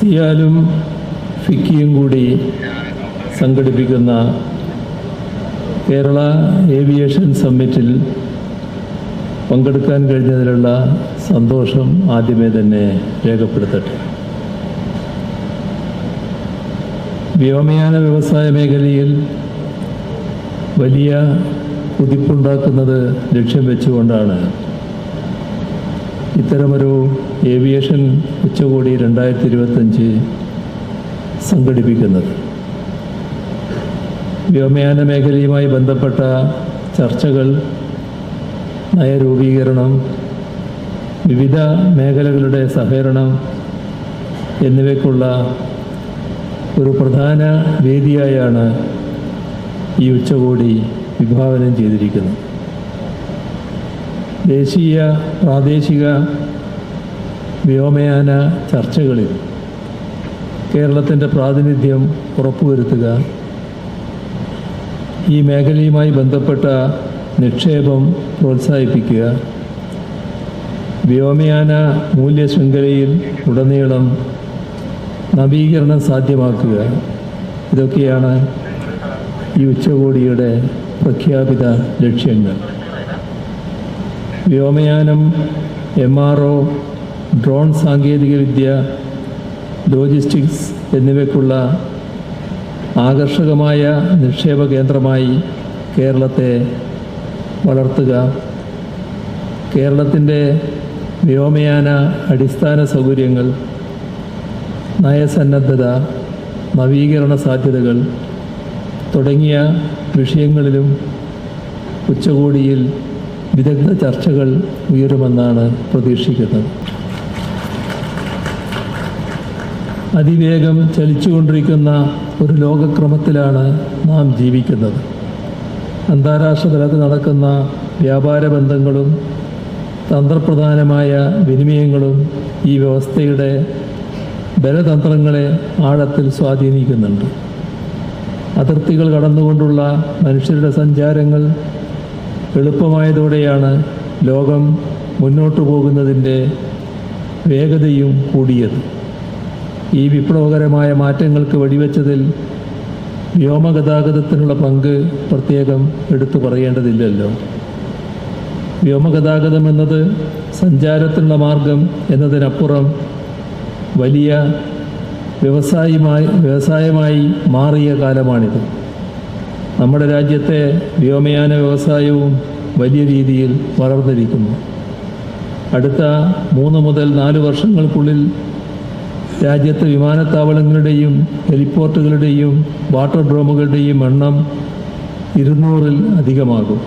സിയാലും ഫിക്കിയും കൂടി സംഘടിപ്പിക്കുന്ന കേരള ഏവിയേഷൻ സമ്മിറ്റിൽ പങ്കെടുക്കാൻ കഴിഞ്ഞതിലുള്ള സന്തോഷം ആദ്യമേ തന്നെ രേഖപ്പെടുത്തട്ടെ. വ്യോമയാന വ്യവസായ മേഖലയിൽ വലിയ കുതിപ്പുണ്ടാക്കുന്നത് ലക്ഷ്യം വെച്ചുകൊണ്ടാണ് ഇത്തരമൊരു ഏവിയേഷൻ ഉച്ചകോടി രണ്ടായിരത്തി ഇരുപത്തഞ്ച് സംഘടിപ്പിക്കുന്നത്. വ്യോമയാന മേഖലയുമായി ബന്ധപ്പെട്ട ചർച്ചകൾ നയരൂപീകരണം വിവിധ മേഖലകളുടെ സഹകരണം എന്നിവയ്ക്കുള്ള ഒരു പ്രധാന വേദിയായാണ് ഈ ഉച്ചകോടി വിഭാവനം ചെയ്തിരിക്കുന്നത്. ദേശീയ പ്രാദേശിക വ്യോമയാന ചർച്ചകളിൽ കേരളത്തിന്റെ പ്രാതിനിധ്യം ഉറപ്പുവരുത്തുക ഈ മേഖലയുമായി ബന്ധപ്പെട്ട നിക്ഷേപം പ്രോത്സാഹിപ്പിക്കുക വ്യോമയാന മൂല്യ ശൃംഖലയിൽ ഉടനീളം നവീകരണം സാധ്യമാക്കുക. ഇതൊക്കെയാണ് ഈ ഉച്ചകോടിയുടെ പ്രഖ്യാപിത ലക്ഷ്യങ്ങൾ. വ്യോമയാനം എം ആർ ഒ ഡ്രോൺ സാങ്കേതികവിദ്യ ലോജിസ്റ്റിക്സ് എന്നിവയ്ക്കുള്ള ആകർഷകമായ നിക്ഷേപ കേന്ദ്രമായി കേരളത്തെ വളർത്തുക. കേരളത്തിന്റെ വ്യോമയാന അടിസ്ഥാന സൗകര്യങ്ങൾ നയസന്നദ്ധത നവീകരണ സാധ്യതകൾ തുടങ്ങിയ വിഷയങ്ങളിലും ഉച്ചകോടിയിൽ വിദഗ്ധ ചർച്ചകൾ ഉയരുമെന്നാണ് പ്രതീക്ഷിക്കുന്നത്. അതിവേഗം ചലിച്ചുകൊണ്ടിരിക്കുന്ന ഒരു ലോകക്രമത്തിലാണ് നാം ജീവിക്കുന്നത്. അന്താരാഷ്ട്ര തലത്തിൽ നടക്കുന്ന വ്യാപാര ബന്ധങ്ങളും തന്ത്രപ്രധാനമായ വിനിമയങ്ങളും ഈ വ്യവസ്ഥയുടെ ബലതന്ത്രങ്ങളെ ആഴത്തിൽ സ്വാധീനിക്കുന്നുണ്ട്. അതിർത്തികൾ കടന്നുകൊണ്ടുള്ള മനുഷ്യരുടെ സഞ്ചാരങ്ങൾ എളുപ്പമായതോടെയാണ് ലോകം മുന്നോട്ടു പോകുന്നതിന്റെ വേഗതയും കൂടിയത്. ഈ വിപ്ലവകരമായ മാറ്റങ്ങൾക്ക് വഴിവെച്ചതിൽ വ്യോമഗതാഗതത്തിനുള്ള പങ്ക് പ്രത്യേകം എടുത്തു പറയേണ്ടതില്ലല്ലോ. വ്യോമഗതാഗതം എന്നത് സഞ്ചാരത്തിനുള്ള മാർഗം എന്നതിനപ്പുറം വലിയ വ്യവസായമായി വ്യവസായമായി മാറിയ കാലമാണിത്. നമ്മുടെ രാജ്യത്തെ വ്യോമയാന വ്യവസായവും വലിയ രീതിയിൽ വളർന്നിരിക്കുന്നു. അടുത്ത മൂന്ന് മുതൽ നാല് വർഷങ്ങൾക്കുള്ളിൽ രാജ്യത്തെ വിമാനത്താവളങ്ങളുടെയും ഹെലിപ്പോർട്ടുകളുടെയും വാട്ടർ ഡ്രോമുകളുടെയും എണ്ണം ഇരുന്നൂറിൽ അധികമാകും.